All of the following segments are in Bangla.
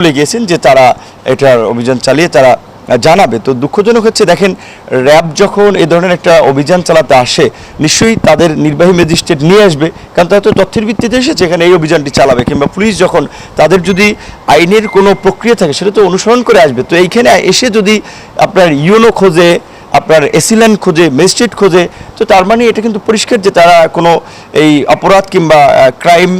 বলে গিয়েছেন যে তারা এটার অভিযান চালিয়ে তারা জানাবে। তো দুঃখজনক হচ্ছে, দেখেন, র্যাব যখন এ ধরনের একটা অভিযান চালাতে আসে, নিশ্চয়ই তাদের নির্বাহী ম্যাজিস্ট্রেট নিয়ে আসবে, কারণ তারা তো তথ্যের ভিত্তিতে এসেছে এখানে এই অভিযানটি চালাবে, কিংবা পুলিশ যখন তাদের যদি আইনের কোনো প্রক্রিয়া থাকে, সেটা তো অনুসরণ করে আসবে। তো এইখানে এসে যদি আপনার ইউনো খোঁজে, আপনার এসিল্যান্ড খোঁজে, ম্যাজিস্ট্রেট খোঁজে, তো তার মানে এটা কিন্তু পরিষ্কার যে তারা কোনো এই অপরাধ কিংবা ক্রাইম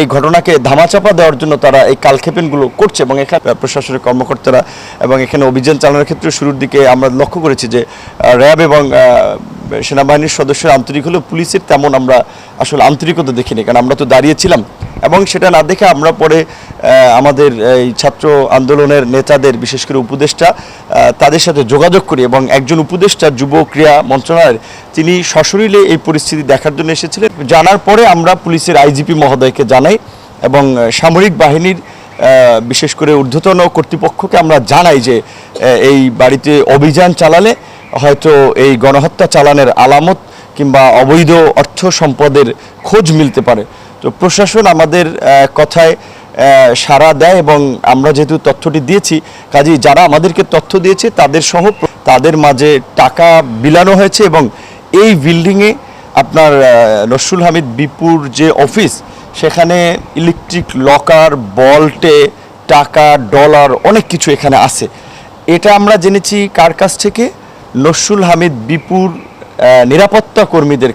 এই ঘটনাকে ধামাচাপা দেওয়ার জন্য তারা এই কালক্ষেপণগুলো করছে এবং এখানে প্রশাসনের কর্মকর্তারা এবং এখানে অভিযান চালানোর ক্ষেত্রে শুরুর দিকে আমরা লক্ষ্য করেছি যে র্যাব এবং সেনাবাহিনীর সদস্যরা আন্তরিক হলেও পুলিশের তেমন আমরা আসলে আন্তরিকতা দেখিনি। কারণ আমরা তো দাঁড়িয়েছিলাম এবং সেটা না দেখে আমরা পরে আমাদের এই ছাত্র আন্দোলনের নেতাদের, বিশেষ করে উপদেষ্টা তাদের সাথে যোগাযোগ করি এবং একজন উপদেষ্টা, যুব ক্রীড়া মন্ত্রণালয়ের, তিনি সশরীরে এই পরিস্থিতি দেখার জন্য এসেছিলেন। জানার পরে আমরা পুলিশের আইজিপি মহোদয়কে জানাই এবং সামরিক বাহিনীর বিশেষ করে ঊর্ধ্বতন কর্তৃপক্ষকে আমরা জানাই যে এই বাড়িতে অভিযান চালালে হয়তো এই গণহত্যা চালানের আলামত কিংবা অবৈধ অর্থ সম্পদের খোঁজ মিলতে পারে। তো প্রশাসন আমাদের কথায় সাড়া দেয় এবং আমরা যেহেতু তথ্যটি দিয়েছি, কাজেই যারা আমাদেরকে তথ্য দিয়েছে তাদের সহ তাদের মাঝে টাকা বিলানো হয়েছে এবং এই বিল্ডিংয়ে আপনার নসরুল হামিদ বিপুর যে অফিস সেখানে ইলেকট্রিক লকার বল্টে টাকা ডলার অনেক কিছু এখানে আছে। এটা আমরা জেনেছি কার কাছ থেকে? নসরুল হামিদ বিপুর নিরাপত্তা কর্মীদের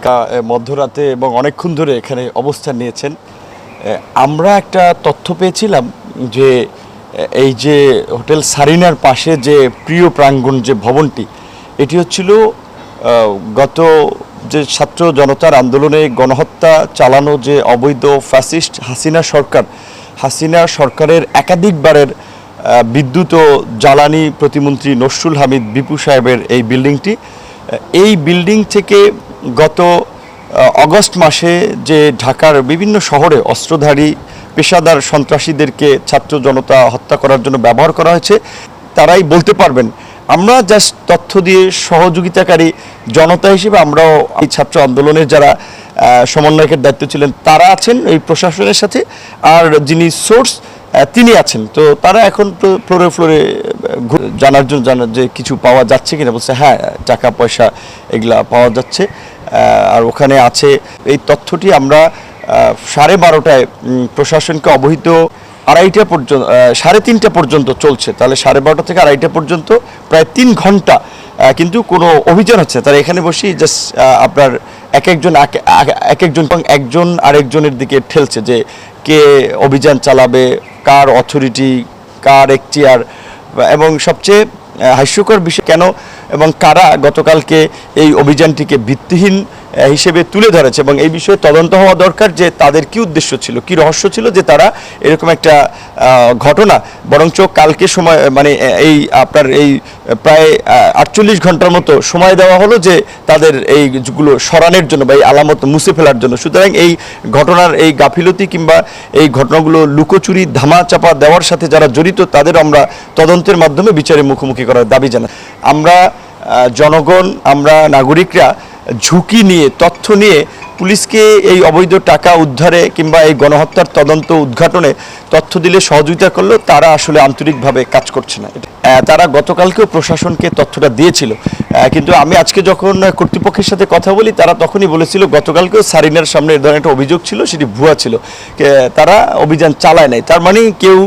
মধ্যরাতে এবং অনেকক্ষণ ধরে এখানে অবস্থান নিয়েছেন। আমরা একটা তথ্য পেয়েছিলাম যে এই যে হোটেল সারিনার পাশে যে প্রিয় প্রাঙ্গণ যে ভবনটি, এটি হচ্ছিল গত যে ছাত্র জনতার আন্দোলনে গণহত্যা চালানো যে অবৈধ ফ্যাসিস্ট হাসিনা সরকার, হাসিনা সরকারের একাধিকবারের বিদ্যুৎ ও জ্বালানি প্রতিমন্ত্রী নসরুল হামিদ বিপু সাহেবের এই বিল্ডিংটি এই বিল্ডিং থেকে গত অগস্ট মাসে যে ঢাকার বিভিন্ন শহরে অস্ত্রধারী পেশাদার সন্ত্রাসীদেরকে ছাত্র জনতা হত্যা করার জন্য ব্যবহার করা হয়েছে, তারাই বলতে পারবেন, আমরা জাস্ট তথ্য দিয়ে সহযোগিতাকারী জনতা হিসেবে আমরাও এই ছাত্র আন্দোলনের যারা সমন্বয়কের দায়িত্ব ছিলেন, তারা আছেন এই প্রশাসনের সাথে, আর যিনি সোর্স তিনি আছেন, তো তারা এখন ফ্লো- ফ্লোরে ফ্লোরে জানার জন্য জানার যে কিছু পাওয়া যাচ্ছে কিনা বলছে হ্যাঁ টাকা, পয়সা এগুলা পাওয়া যাচ্ছে। আর ওখানে আছে, এই তথ্যটি আমরা সাড়ে বারোটায় প্রশাসনকে অবহিত আড়াইটা পর্যন্ত সাড়ে তিনটা পর্যন্ত চলছে। তাহলে সাড়ে বারোটা থেকে আড়াইটা পর্যন্ত প্রায় তিন ঘণ্টা কিন্তু কোনো অভিযান হচ্ছে তারা এখানে বসেই জাস্ট আপনার এক একজন, এক- এক- এক একজন একজন আরেকজনের দিকে ঠেলছে যে কে অভিযান চালাবে, কার অথরিটি কার এখতিয়ার এবং সবচেয়ে হাস্যকর বিষয় কেন এবং কারা গতকালকে এই অভিযানটিকে ভিত্তিহীন হিসেবে তুলে ধরেছে এবং এই বিষয়ে তদন্ত হওয়া দরকার যে তাদের কি উদ্দেশ্য ছিল, কি রহস্য ছিল যে তারা এরকম একটা ঘটনা, বরঞ্চ কালকে সময় মানে এই আপনার এই প্রায় আটচল্লিশ ঘণ্টার মতো সময় দেওয়া হলো যে তাদের এইগুলো সরানোর জন্য বা এই আলামত মুছে ফেলার জন্য। সুতরাং এই ঘটনার এই গাফিলতি কিংবা এই ঘটনাগুলো লুকোচুরি ধামা চাপা দেওয়ার সাথে যারা জড়িত তাদের আমরা তদন্তের মাধ্যমে বিচারের মুখোমুখি করার দাবি জানাই। আমরা জনগণ, আমরা নাগরিকরা ঝুঁকি নিয়ে, তথ্য নিয়ে পুলিশকে এই অবৈধ টাকা উদ্ধারে কিংবা এই গণহত্যার তদন্ত উদ্ঘাটনে তথ্য দিলে সহযোগিতা করলেও তারা আসলে আন্তরিকভাবে কাজ করছে না। তারা গতকালকেও প্রশাসনকে তথ্যটা দিয়েছিল। কিন্তু আমি আজকে যখন কর্তৃপক্ষের সাথে কথা বলি, তারা তখনই বলেছিল, গতকালকেও সারিনার সামনে এ ধরনের একটা অভিযোগ ছিল, সেটি ভুয়া ছিল। তারা অভিযান চালায় নাই। তার মানে কেউ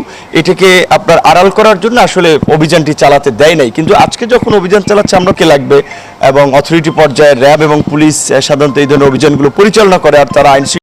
এটাকে আপনার আড়াল করার জন্য আসলে অভিযানটি চালাতে দেয় নাই। কিন্তু আজকে যখন অভিযান চালাচ্ছে, আমরা কে লাগবে? এবং অথরিটি পর্যায়ে র্যাব এবং পুলিশ সাধারণত এই ধরনের অভিযানগুলো পরিচালনা করে, আর তারা আইন